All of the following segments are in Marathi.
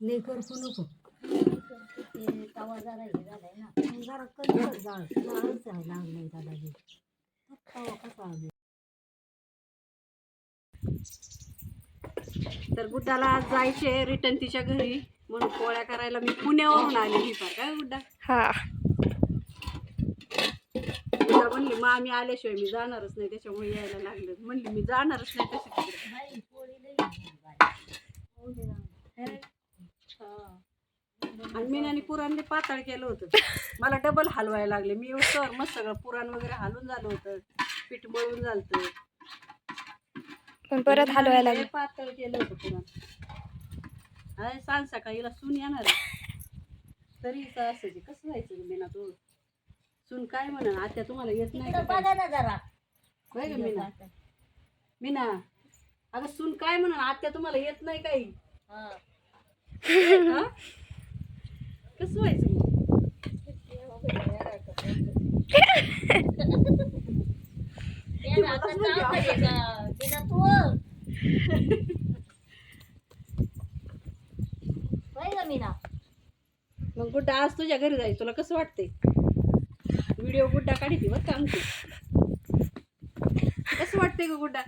नाही करतो नको. ते तवा जरा हे झालाय ना मग जरा कमी कर जाळ जाळच आहे लागलंय त्याला बी. तवा कसा आहे? तर गुड्डाला आज जायचे रिटर्न तिच्या घरी. म्हणून पोळ्या करायला मी पुण्यावरून आले ही फार काय गुड्डा हा. गुड्डा म्हणली मग आम्ही आल्याशिवाय मी जाणारच नाही त्याच्यामुळे यायला लागलं. म्हणली मी जाणारच नाही तशी तिकडे. पोळी लई हो. दे ना. आणि मीनाने पुराण पातळ केलं होतं. मला डबल हलवायला लागले. मी सर मस्त सगळं पुराण वगैरे हलून झालं होतं. पीठ मळून झालं पण परत हलवायला लागलं. पातळ केलं होतं पुराण. अरे सांग सकाळीला सून येणार. तरी इथं असायची. कसं जायचं मीना तू? सून काय म्हणा आत्या तुम्हाला येत नाही का तिकडं काय? बघा ना जरा. मीना? मीना अगं सून काय म्हणा आत्या तुम्हाला येत नाही काही? कसं व्हायचं मग? आता काम मग गुड्डा आज तुझ्या घरी जाईल तुला कसं वाटतंय? व्हिडिओ गुड्डा काढते बरं का आमची कसं वाटतंय ग गुड्डा?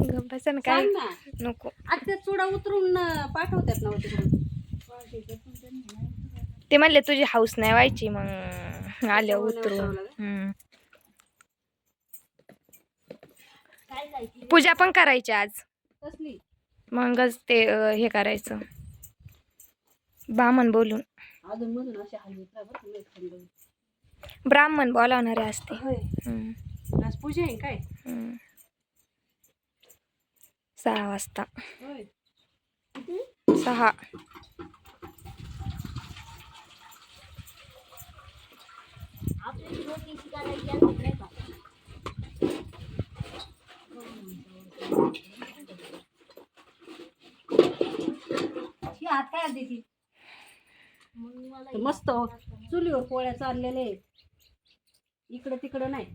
गप्प बसा ना काय? सांग ना. नको. आत्या चुडा उतरून पाठवतात ना हो तिकडून. ते म्हणले तुझी हाऊस नाही व्हायची. मग आल्या उतरून. पूजा पण करायची आज. मगच ते हे करायचं. ब्राह्मण बोलून. ब्राह्मण बोलावणारे असते. पूजा आहे काय? हम्म. सहा वाजता. सहा आपली ज्योतिषी करायची असते नाही का ही हात काय आली ती मग मला तर मस्त. चुलीवर पोळ्या चाललेले आहेत. इकडं तिकडं नाही.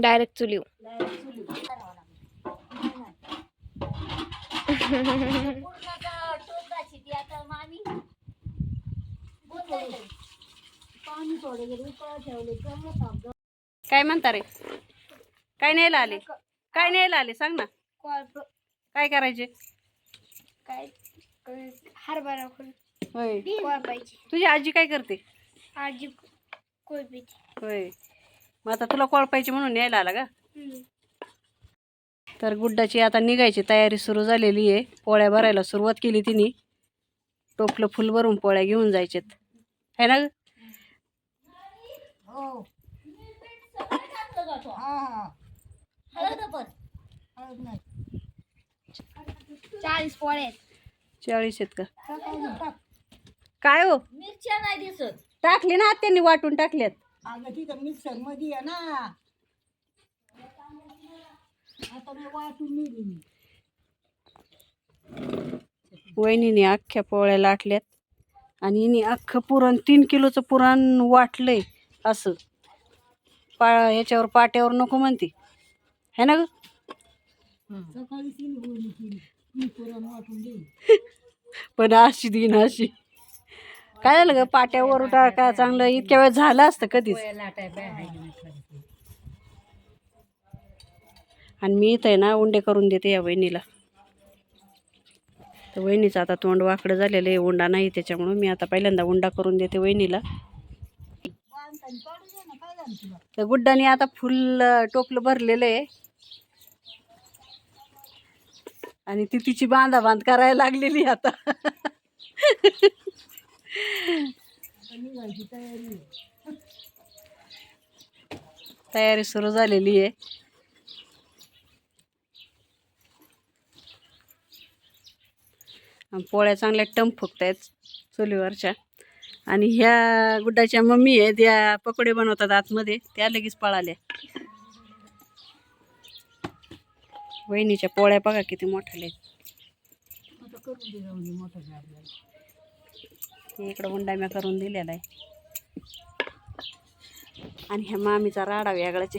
डायरेक्ट चुलीव ती आता मामी. थोडे ठेवले. काय म्हणता रे? काय न्यायला आले? काय न्यायला आले? सांग ना. काय करायचे? काय हरभरा होय. पाहिजे तुझी आजी काय करते? आजी कोळपीची होय. मग आता तुला कोळपायची म्हणून न्यायला आला का? तर गुड्डाची आता निघायची तयारी सुरू झालेली आहे. पोळ्या भरायला सुरुवात केली तिने. टोपलं फुल भरून पोळ्या घेऊन जायचेत. है ना हो. टाकलं का तो? हा हा. हळद पण. हळद नाही. चाळीस पोळे आहेत. चाळीस आहेत का? टाक. काय हो? मिरच्या नाही दिसत. टाकली ना त्यांनी वाटून टाकल्यात. अगं तिथं मिक्सरमध्ये आहे ना. आता मी वाटून नेली मी. वहिनीने अख्ख्या पोळ्या लाटल्यात. आणि हिने अख्खं पुरण तीन किलोचं पुरण वाटलंय. असं. पा ह्याच्यावर पाट्यावर नको म्हणते. है ना ग? पण अशी दिन अशी. काय झालं ग? पाट्यावर टाका चांगलं? इतक्या वेळ झालं असतं कधीच. आणि मी इथं आहे ना उंडे करून देते या वहिनीला. तर वहिनीचं आता तोंड वाकडं झालेलं आहे उंडा नाही त्याच्यामुळं मी आता पहिल्यांदा उंडा करून देते वहिनीला बांधताना पाडू दे ना काय झालं तुला तर गुड्डाने आता फुल टोपलं भरलेलं आहे. आणि ती तिची बांधा बांध करायला लागलेली आहे आता. तयारी सुरू झालेली आहे. पोळ्या चांगल्या टम फुकत आहेत चुलीवरच्या. आणि ह्या गुड्डाच्या मम्मी आहे त्या पकोडे बनवतात आतमध्ये त्या लगेच पळाल्या. वहिनीच्या पोळ्या बघा किती मोठ्या आहेत. इकडं उंडाम्या करून दिलेला आहे. आणि ह्या मामीचा राडा वेगळाचे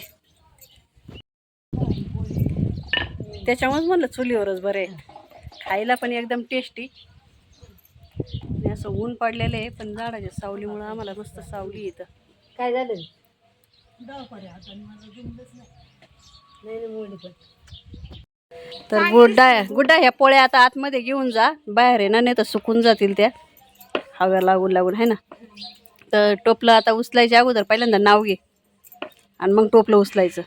त्याच्यामुळेच म्हणलं चुलीवरच बरं आहे. खायला पण एकदम टेस्टी आणि असं ऊन पडलेलं आहे पण झाडाच्या सावलीमुळं आम्हाला मस्त सावली येतं. काय झालं? दवाखान्यात आता मला जमलंच नाही. नाही ना मोडी पण. तर गुड्डा गुड्डा ह्या पोळ्या आता आतमध्ये घेऊन जा. बाहेर आहे ना नाही तर सुकून जातील त्या. हव्या लागून लागून आहे ना? तर टोपलं आता उचलायच्या अगोदर पहिल्यांदा नाव घे. आणि मग टोपलं उचलायचं.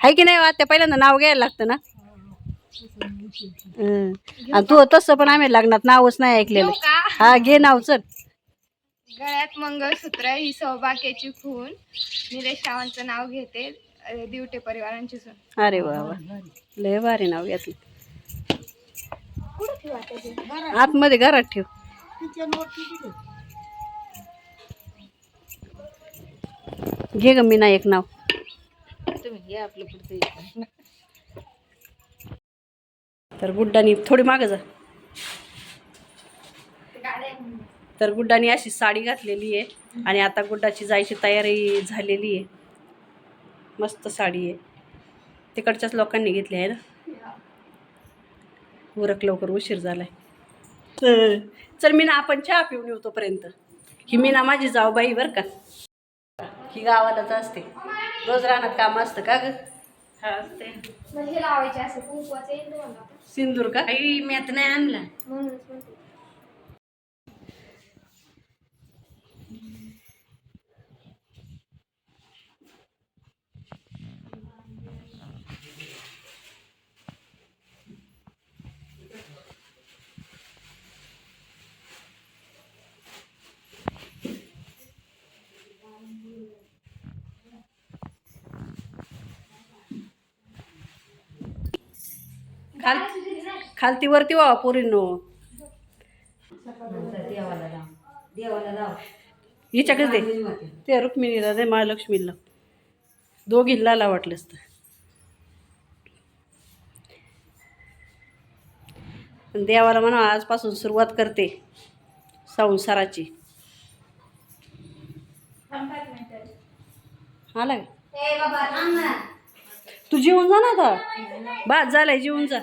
आहे की नाही आता पहिल्यांदा नाव घ्यायला लागतं ना? हं. आणि तू तसं पण आम्ही लग्नात नावच नाही ऐकलेलं. घेऊ का? हा घे नाव चल. गळ्यात मंगळसूत्र ही सौभाग्याची खून. निलेश रावांचं नाव घेते अ, दिवटे परिवारांची सून. अरे वा वा. लय भारी नाव घेतलं. कुठं ठेवू आता ते? आतमध्ये घरात ठेव. घे ग मीना एक नाव. तुम्ही घ्या आपलं पुढचं तर गुड्डानी थोडी मागं जा. तर गुड्डानी अशी साडी घातलेली आहे आणि आता गुड्डाची जायची तयारी झालेली आहे. मस्त साडी आहे. तिकडच्याच लोकांनी घेतली आहे ना? उरक लवकर उशीर झालाय. तर चल मीना आपण चहा पिऊन येऊ तोपर्यंत. ही मीना माझी जाऊबाई बरं का. ही गावालाच असते. रोज रानात काम असतं का ग? असते. सिंदूर का? आई मी आता नाही आणला. म्हणूनच म्हणते. खाल खालती वरती व्हा पोरींनो. हिच्याकडेच दे. ते रुक्मिणीला दे महालक्ष्मीला दोघींना ला वाटलंच तर देवाला म्हणा आजपासून सुरुवात करते संसाराची. आला का? तू जेवून जा ना आता. भात झालाय जेवून जा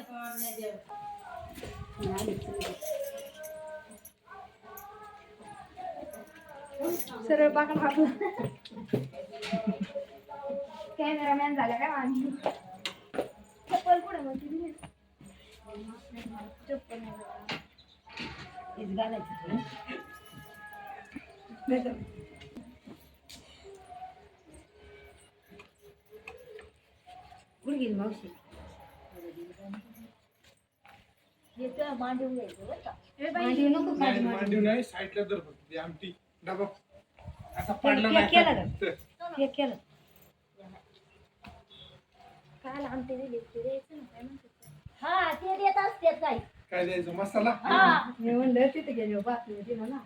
सरळ पाकड कॅमेरामॅन झाला काय आम्ही चप्पल कुठे मग चप्पल नाही घालायचं. कुठे गेली मावशी? हे तर मांडून घ्यायचं बरं का? मांडीव नको नाही खाली मांडीव नाही साईडला धर फक्त ती आमटी. डबा. असा हे पडला नाही केलं तर. हे केलं. काल आमटी दिली होती, द्यायचं ना काय म्हणतात ते. हा ते देत असते काय काय द्यायचं? मसाला? मी म्हणलं तिथे गेलो बातमी दिलं ना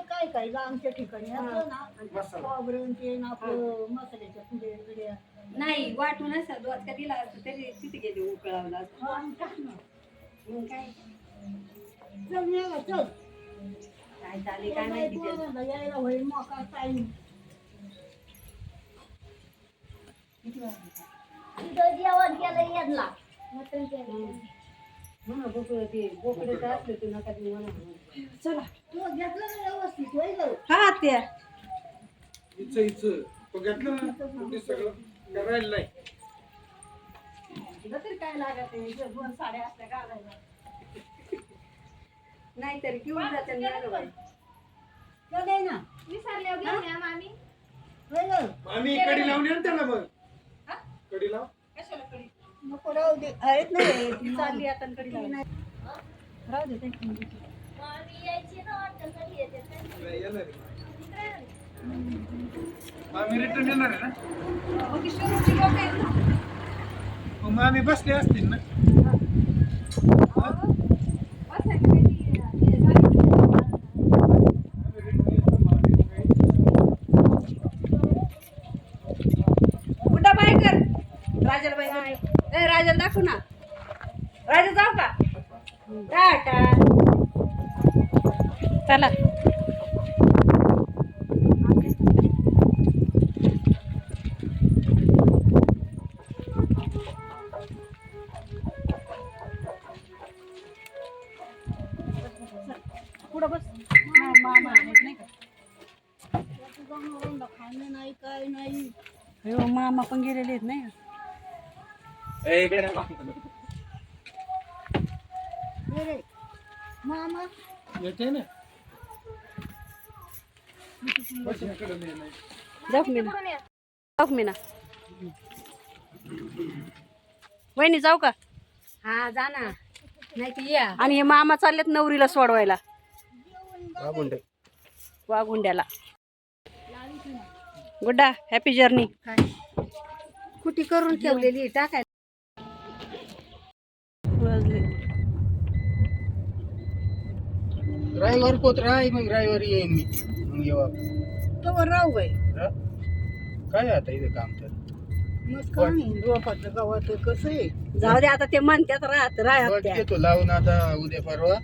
काय काय आमच्या ठिकाणी असं ना मसाला. खोबरं ते ना आपलं मसाल्याच्या पुढे नाही वाटून असं दोन का दिला असतं तरी तिथे गेली उकळावला हो, आणि ना. मग काय? चल काय चालले काय माहिती? त्याचं. पोरांना यायला होईल मोका टाईम तिथं जेवण केलं यांना. मटण केलं. म्हणा बोकडं ते असलं तर नका ते म्हणा. चला. तू घेतलं ना व्यवस्थित होय गं? हा? त्या इचं इचं तो घेतला ना कुठे सगळं करायला नाही. तुला तरी काय लागत आहे? जर दोन साड्या असल्या घालायला. नाहीतरी घेऊन जाते ना ग बाई. तो दे ना. विसरल्यावर घेऊन या मामी. होय गं? आम्ही कडी लावून येऊ त्याला मग. कडी लाव. नको राहू दे. आहेत नाही ती चालली आता कडे. राहू दे. मामी रिटर्न येणार आहे ना? मग आम्ही बसले असतील ना? टाटा. चला. पुढं बस. मामा नाही का खाणं नाही काय नाही मामा पण गेलेले आहेत नाही हे मामा. येते ना. जाऊ मी ना. जाऊ मी ना. वहिनी जाऊ का? हा जा ना. नाही तर या. आणि हे मामा चाललेत नवरीला सोडवायला. वागुंडे. वाघुंड्याला गुड्डा हॅपी जर्नी काय कुठी करून ठेवलेली टाकाय ड्रायव्हर पोत राय मग ड्रायव्हर येईन मी. मग येऊ तवर राहू बाई. काय आता इथे काम तर? मग काय नाही रोपाचं गावात कसं आहे? जाऊ दे आता ते म्हणतात राहत राहत त्या. घेतो लावून आता उद्या परवा